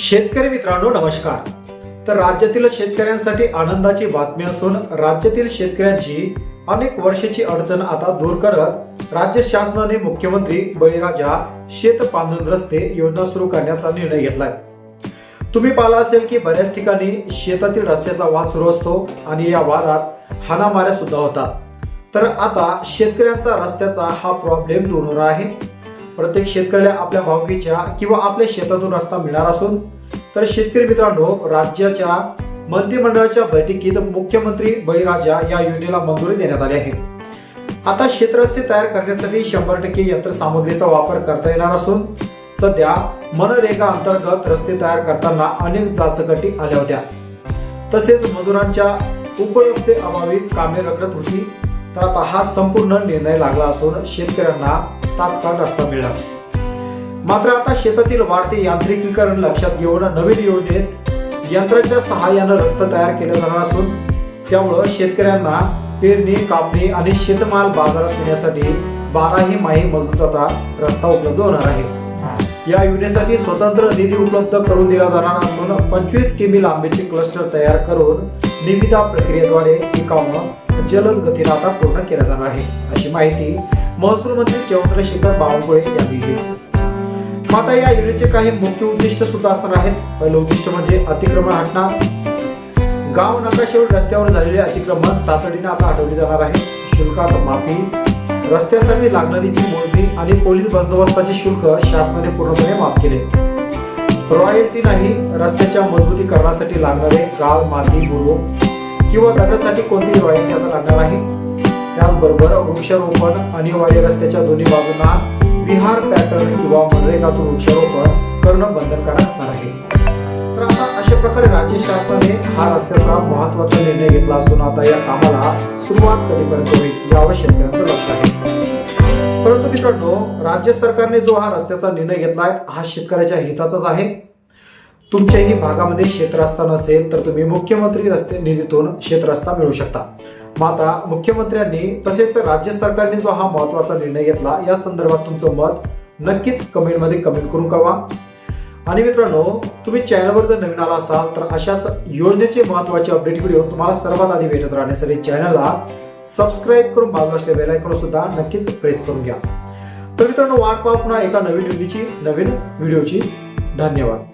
शेतकरी मित्रांनो नमस्कार. तर राज्यातील शेतकऱ्यांसाठी आनंदाची बातमी असून राज्यातील शेतकऱ्यांची अनेक वर्षाची अडचण आता दूर करत राज्य शासनाने मुख्यमंत्री बळीराजा शेत पांधन रस्ते योजना सुरू करण्याचा निर्णय घेतलाय. तुम्ही पाहिला असेल की बऱ्याच ठिकाणी शेतातील रस्त्याचा वाद सुरू असतो आणि या वादात हाणामाऱ्या सुद्धा होतात. तर आता शेतकऱ्यांचा रस्त्याचा हा प्रॉब्लेम दूर होणार आहे. प्रत्येक शेतकऱ्याला आपल्या भावकीच्या किंवा आपल्या शेतातून रस्ता मिळणार असून तर शेतकरी मित्रांनो राज्याच्या मंत्रिमंडळाच्या बैठकीत मुख्यमंत्री बळीराजा या योजनेला मंजुरी देण्यात आली आहे. आता शेतरस्ते तयार करण्यासाठी शंभर टक्के यंत्रसामुग्रीचा वापर करता येणार असून सध्या मनरेगा अंतर्गत रस्ते तयार करताना अनेक चाचकटी आल्या होत्या. तसेच मजुरांच्या उपयुक्ते अभावी कामे रखडत होती. तर आता हा संपूर्ण निर्णय लागला असून शेतकऱ्यांना तात्काळ रस्ता मिळाला मात्र आता शेतातील वाढते यांत्रिकीकरण लक्षात घेऊन नवीन योजनेत यंत्राच्या सहाय्यानं रस्ता तयार केला जाणार असून त्यामुळं शेतकऱ्यांना पेरणी कापणी आणि शेतमाल बाजारात नेण्यासाठी बाराही माही मजबूताचा रस्ता उपलब्ध होणार आहे. या योजनेसाठी स्वतंत्र निधी उपलब्ध करून दिला जाणार असून पंचवीस किमी लांबीचे क्लस्टर तयार करून निविदा प्रक्रियेद्वारे ही कामं जलद गतीला आता पूर्ण केल्या जाणार आहे. अशी माहिती महसूल मंत्री चंद्रशेखर बावनकुळे यांनी दिली माता या योजनेचे काही मुख्य उद्दिष्ट सुद्धा असणार आहेत. पहिलं उद्दिष्ट म्हणजे अतिक्रमण हटणार. गाव नकाशेवर रस्त्यावर झालेले अतिक्रमण तातडीने आता हटवले जाणार आहे. शुल्कात माफी. रस्त्यासाठी लागणारी जी मोजणी आणि पोलीस बंदोबस्ताचे शुल्क शासनाने पूर्णपणे माफ केले. रॉयल्टी नाही रस्त्याच्या मजबूतीकरणासाठी लागणारे गाळ माती गुरु किंवा दगडासाठी कोणतीही रॉयल्टी आता लागणार आहे. त्याचबरोबर वृक्षारोपण अनिवार्य रस्त्याच्या दोन्ही बाजूंना विहार पॅटर्न किंवा मनरेगातून वृक्षारोपण करणं बंधनकारक असणार आहे. तर आता अशा प्रकारे राज्य शासनाने हा रस्त्याचा महत्त्वाचा निर्णय घेतला असून आता या कामाला सुरुवात कधीपर्यंत होईल यावर शेतकऱ्यांचं लक्ष आहे. परंतु मित्रांनो राज्य सरकारने जो हा रस्त्याचा निर्णय घेतलाय हा शेतकऱ्याच्या हिताचाच आहे. तुमच्याही भागामध्ये शेतरस्ता नसेल तर तुम्ही मुख्यमंत्री रस्ते निधीतून शेतरस्ता मिळू शकता. माता मुख्यमंत्र्यांनी तसेच राज्य सरकारने जो हा महत्त्वाचा निर्णय घेतला या संदर्भात तुमचं मत नक्कीच कमेंटमध्ये कमेंट करून कळवा. आणि मित्रांनो तुम्ही चॅनलवर जर नवीन आला असाल तर अशाच योजनेचे महत्त्वाचे अपडेट व्हिडिओ तुम्हाला सर्वात आधी भेटत राहण्यासाठी चॅनलला सबस्क्राईब करून बाजू असलेल्या बेल सुद्धा नक्कीच प्रेस करून घ्या. तर मित्रांनो वाट पाहा पुन्हा एका नवीन योजनेची नवीन व्हिडिओची. धन्यवाद.